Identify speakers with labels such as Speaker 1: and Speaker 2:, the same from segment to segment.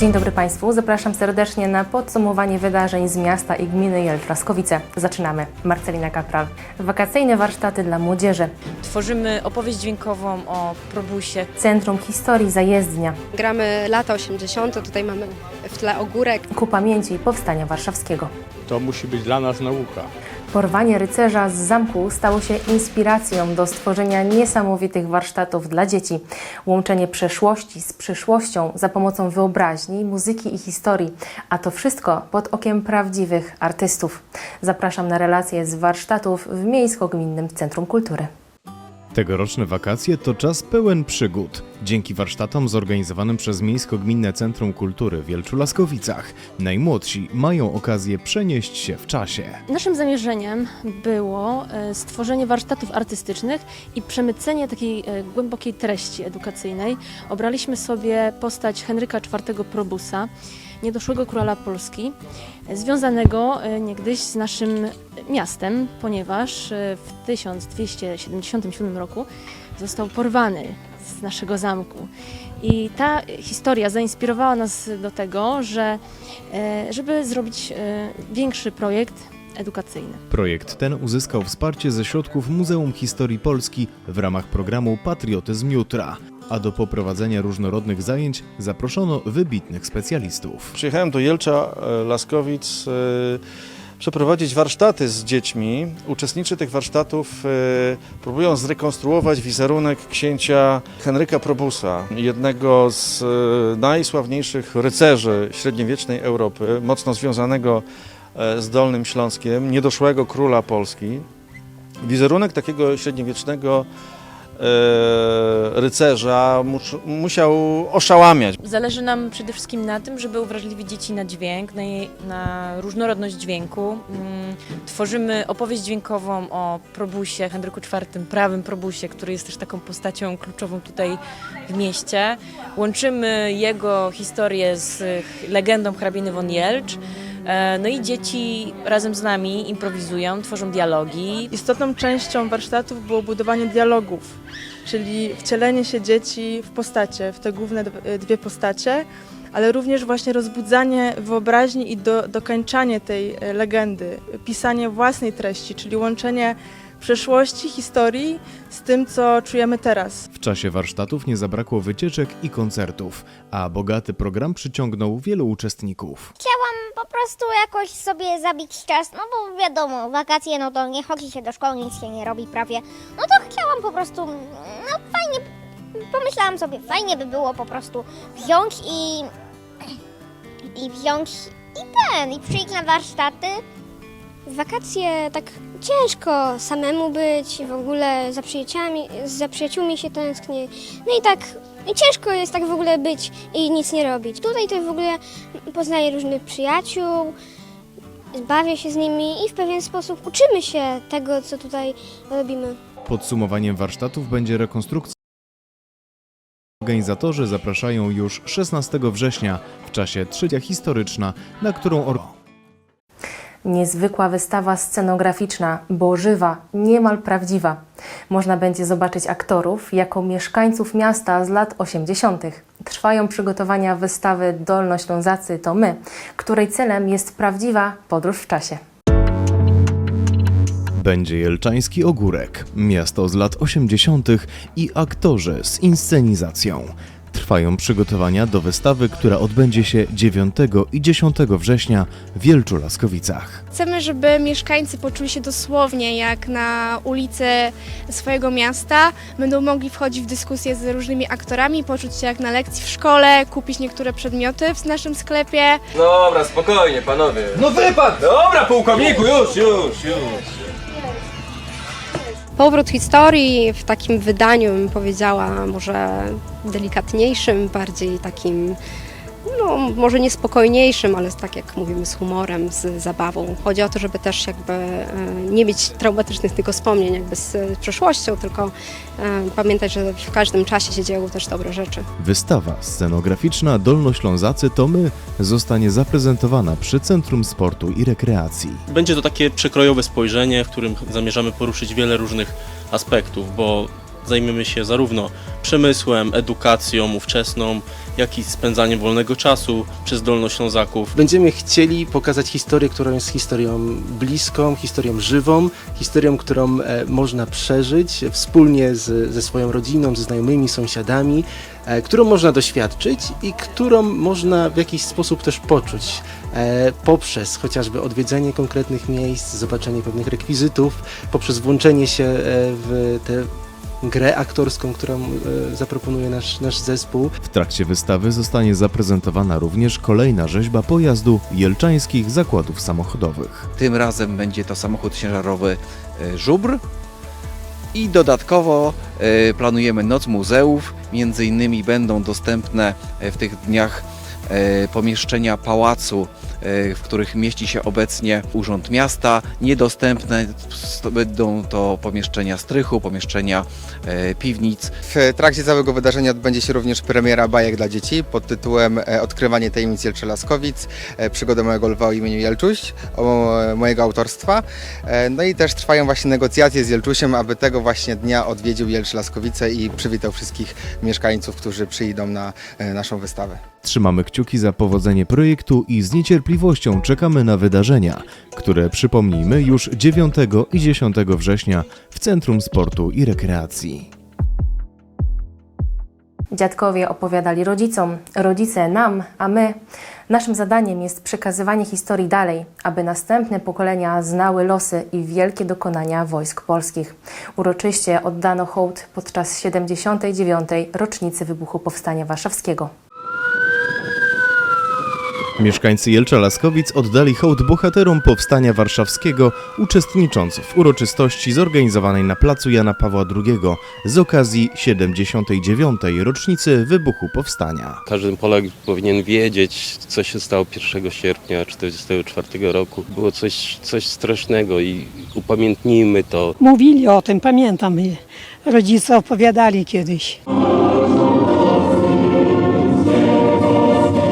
Speaker 1: Dzień dobry Państwu, zapraszam serdecznie na podsumowanie wydarzeń z miasta i gminy Jelcz-Laskowice. Zaczynamy. Marcelina Kapral. Wakacyjne warsztaty dla młodzieży.
Speaker 2: Tworzymy opowieść dźwiękową o probusie.
Speaker 1: Centrum Historii Zajezdnia.
Speaker 3: Gramy lata 80., tutaj mamy w tle ogórek.
Speaker 1: Ku pamięci Powstania Warszawskiego.
Speaker 4: To musi być dla nas nauka.
Speaker 1: Porwanie rycerza z zamku stało się inspiracją do stworzenia niesamowitych warsztatów dla dzieci. Łączenie przeszłości z przyszłością za pomocą wyobraźni, muzyki i historii, a to wszystko pod okiem prawdziwych artystów. Zapraszam na relacje z warsztatów w Miejsko-Gminnym Centrum Kultury.
Speaker 5: Tegoroczne wakacje to czas pełen przygód. Dzięki warsztatom zorganizowanym przez Miejsko-Gminne Centrum Kultury w Wielczu-Laskowicach najmłodsi mają okazję przenieść się w czasie.
Speaker 6: Naszym zamierzeniem było e, stworzenie warsztatów artystycznych i przemycenie takiej e, głębokiej treści edukacyjnej. Obraliśmy sobie postać Henryka IV Probusa, niedoszłego króla Polski, związanego e, niegdyś z naszym miastem, ponieważ e, w 1277 roku został porwany z naszego zamku. I ta historia zainspirowała nas do tego, że, e, żeby zrobić większy projekt edukacyjny.
Speaker 5: Projekt ten uzyskał wsparcie ze środków Muzeum Historii Polski w ramach programu Patriotyzm Jutra, a do poprowadzenia różnorodnych zajęć zaproszono wybitnych specjalistów.
Speaker 7: Przyjechałem do Jelcza e, Laskowic e, przeprowadzić warsztaty z dziećmi. Uczestnicy tych warsztatów e, próbują zrekonstruować wizerunek księcia Henryka Probusa, jednego z najsławniejszych rycerzy średniowiecznej Europy, mocno związanego z Dolnym Śląskiem, niedoszłego króla Polski. Wizerunek takiego średniowiecznego rycerza mus, musiał oszałamiać.
Speaker 2: Zależy nam przede wszystkim na tym, żeby uwrażliwić dzieci na dźwięk, na, na różnorodność dźwięku. Mm, Tworzymy opowieść dźwiękową o probusie, Henryku IV, prawym probusie, który jest też taką postacią kluczową tutaj w mieście. Łączymy jego historię z legendą hrabiny von Jelcz. E, No i dzieci razem z nami improwizują, tworzą dialogi.
Speaker 8: Istotną częścią warsztatów było budowanie dialogów, czyli wcielenie się dzieci w postacie, w te główne d- dwie postacie, ale również właśnie rozbudzanie wyobraźni i do, dokończanie tej e, legendy, pisanie własnej treści, czyli łączenie przeszłości, historii z tym, co czujemy teraz.
Speaker 5: W czasie warsztatów nie zabrakło wycieczek i koncertów, a bogaty program przyciągnął wielu uczestników.
Speaker 9: po prostu jakoś sobie zabić czas, no bo wiadomo, wakacje, no to nie chodzi się do szkoły, nic się nie robi prawie. No to chciałam po prostu, no fajnie, pomyślałam sobie, fajnie by było po prostu wziąć i, i wziąć i ten, i przyjść na warsztaty.
Speaker 3: W wakacje tak ciężko samemu być, w ogóle za przyjaciółmi, za przyjaciółmi się tęsknię. No i tak i ciężko jest tak w ogóle być i nic nie robić. Tutaj to w ogóle poznaję różnych przyjaciół, bawię się z nimi i w pewien sposób uczymy się tego, co tutaj robimy.
Speaker 5: Podsumowaniem warsztatów będzie rekonstrukcja. Organizatorzy zapraszają już 16 września w czasie trzecia historyczna, na którą
Speaker 1: Niezwykła wystawa scenograficzna, bo żywa, niemal prawdziwa. Można będzie zobaczyć aktorów jako mieszkańców miasta z lat 80. Trwają przygotowania wystawy Dolnoślązacy to my, której celem jest prawdziwa podróż w czasie.
Speaker 5: będzie Jelczański Ogórek, miasto z lat 80. i aktorzy z inscenizacją. Trwają przygotowania do wystawy, która odbędzie się 9 i 10 września w Wielczu Laskowicach.
Speaker 10: Chcemy, żeby mieszkańcy poczuli się dosłownie jak na ulicy swojego miasta. Będą mogli wchodzić w dyskusje z różnymi aktorami, poczuć się jak na lekcji w szkole, kupić niektóre przedmioty w naszym sklepie.
Speaker 11: Dobra, spokojnie, panowie. No wypad! Dobra, pułkowniku, już, już, już.
Speaker 3: Powrót historii w takim wydaniu, bym powiedziała, może delikatniejszym, bardziej takim, no może niespokojniejszym, ale tak jak mówimy, z humorem, z zabawą. Chodzi o to, żeby też jakby e, nie mieć traumatycznych tylko wspomnień jakby z przeszłością, tylko e, pamiętać, że w każdym czasie się dzieją też dobre rzeczy.
Speaker 5: Wystawa scenograficzna Dolnoślązacy to my zostanie zaprezentowana przy Centrum Sportu i Rekreacji.
Speaker 12: Będzie to takie przekrojowe spojrzenie, w którym zamierzamy poruszyć wiele różnych aspektów, bo Zajmiemy się zarówno przemysłem, edukacją ówczesną, jak i spędzaniem wolnego czasu przez Dolnoślązaków.
Speaker 13: Będziemy chcieli pokazać historię, która jest historią bliską, historią żywą, historią, którą e, można przeżyć wspólnie z, ze swoją rodziną, ze znajomymi, sąsiadami, e, którą można doświadczyć i którą można w jakiś sposób też poczuć e, poprzez chociażby odwiedzenie konkretnych miejsc, zobaczenie pewnych rekwizytów, poprzez włączenie się e, w tę grę aktorską, którą e, zaproponuje nasz, nasz zespół.
Speaker 5: W trakcie wystawy zostanie zaprezentowana również kolejna rzeźba pojazdu Jelczańskich Zakładów Samochodowych.
Speaker 14: Tym razem będzie to samochód ciężarowy e, Żubr. I dodatkowo e, planujemy Noc Muzeów. Między innymi będą dostępne w tych dniach e, pomieszczenia pałacu, w których mieści się obecnie Urząd Miasta. Niedostępne będą to pomieszczenia strychu, pomieszczenia e, piwnic.
Speaker 15: W trakcie całego wydarzenia odbędzie się również premiera bajek dla dzieci pod tytułem e, Odkrywanie tajemnic Jelczy Laskowic, e, przygoda mojego lwa o imieniu Jelczuś, o e, mojego autorstwa. No i też trwają właśnie negocjacje z Jelczusiem, aby tego właśnie dnia odwiedził Jelczy Laskowice i przywitał wszystkich mieszkańców, którzy przyjdą na naszą wystawę.
Speaker 5: Trzymamy kciuki za powodzenie projektu i z niecierpliwością czekamy na wydarzenia, które przypomnijmy już 9 i 10 września w Centrum Sportu i Rekreacji.
Speaker 1: Dziadkowie opowiadali rodzicom, rodzice nam, a my. Naszym zadaniem jest przekazywanie historii dalej, aby następne pokolenia znały losy i wielkie dokonania wojsk polskich. Uroczyście oddano hołd podczas 79. rocznicy wybuchu Powstania Warszawskiego.
Speaker 5: Mieszkańcy Jelcza Laskowic oddali hołd bohaterom Powstania Warszawskiego, uczestnicząc w uroczystości zorganizowanej na placu Jana Pawła II z okazji 79. rocznicy wybuchu Powstania.
Speaker 16: Każdy Polak powinien wiedzieć, co się stało 1 sierpnia 1944 roku. Było coś, coś strasznego i upamiętnijmy to.
Speaker 17: Mówili o tym, pamiętam, rodzice opowiadali kiedyś.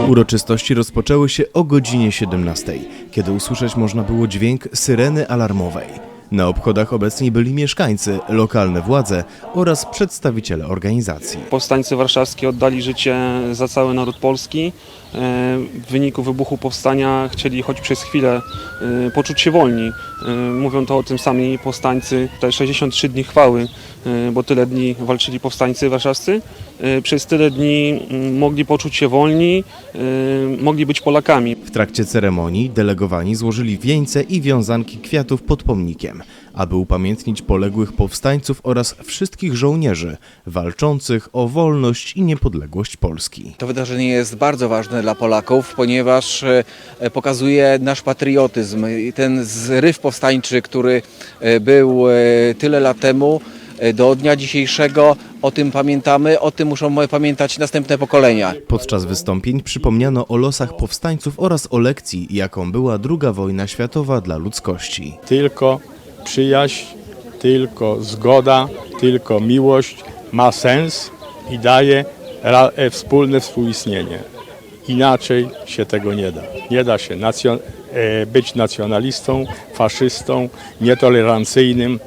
Speaker 5: Uroczystości rozpoczęły się o godzinie 17, kiedy usłyszeć można było dźwięk syreny alarmowej. Na obchodach obecni byli mieszkańcy, lokalne władze oraz przedstawiciele organizacji.
Speaker 18: Powstańcy warszawscy oddali życie za cały naród polski. E, W wyniku wybuchu powstania chcieli choć przez chwilę e, poczuć się wolni. E, Mówią to o tym sami powstańcy. Te 63 dni chwały, bo tyle dni walczyli powstańcy warszawscy. Przez tyle dni mm, mogli poczuć się wolni, mogli być Polakami.
Speaker 5: W trakcie ceremonii delegowani złożyli wieńce i wiązanki kwiatów pod pomnikiem, aby upamiętnić poległych powstańców oraz wszystkich żołnierzy walczących o wolność i niepodległość Polski.
Speaker 14: To wydarzenie jest bardzo ważne dla Polaków, ponieważ e, pokazuje nasz patriotyzm. I Ten zryw powstańczy, który e, był e, tyle lat temu, e, do dnia dzisiejszego, o tym pamiętamy, o tym muszą pamiętać następne pokolenia.
Speaker 5: Podczas wystąpień przypomniano o losach powstańców oraz o lekcji, jaką była II wojna światowa dla ludzkości.
Speaker 4: Tylko przyjaźń, tylko zgoda, tylko miłość ma sens i daje e, wspólne współistnienie. Inaczej się tego nie da. Nie da się nacjon- e, być nacjonalistą, faszystą, nietolerancyjnym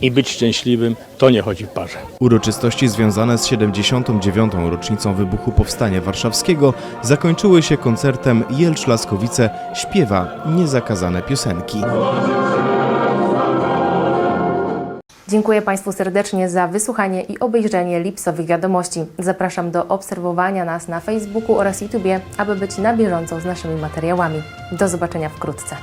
Speaker 4: i być szczęśliwym. To nie chodzi w parze.
Speaker 5: Uroczystości związane z 79. rocznicą wybuchu Powstania Warszawskiego zakończyły się koncertem Jelcz Laskowice śpiewa niezakazane piosenki.
Speaker 1: Dziękuję Państwu serdecznie za wysłuchanie i obejrzenie lipsowych wiadomości. Zapraszam do obserwowania nas na Facebooku oraz YouTubie, aby być na bieżąco z naszymi materiałami. Do zobaczenia wkrótce.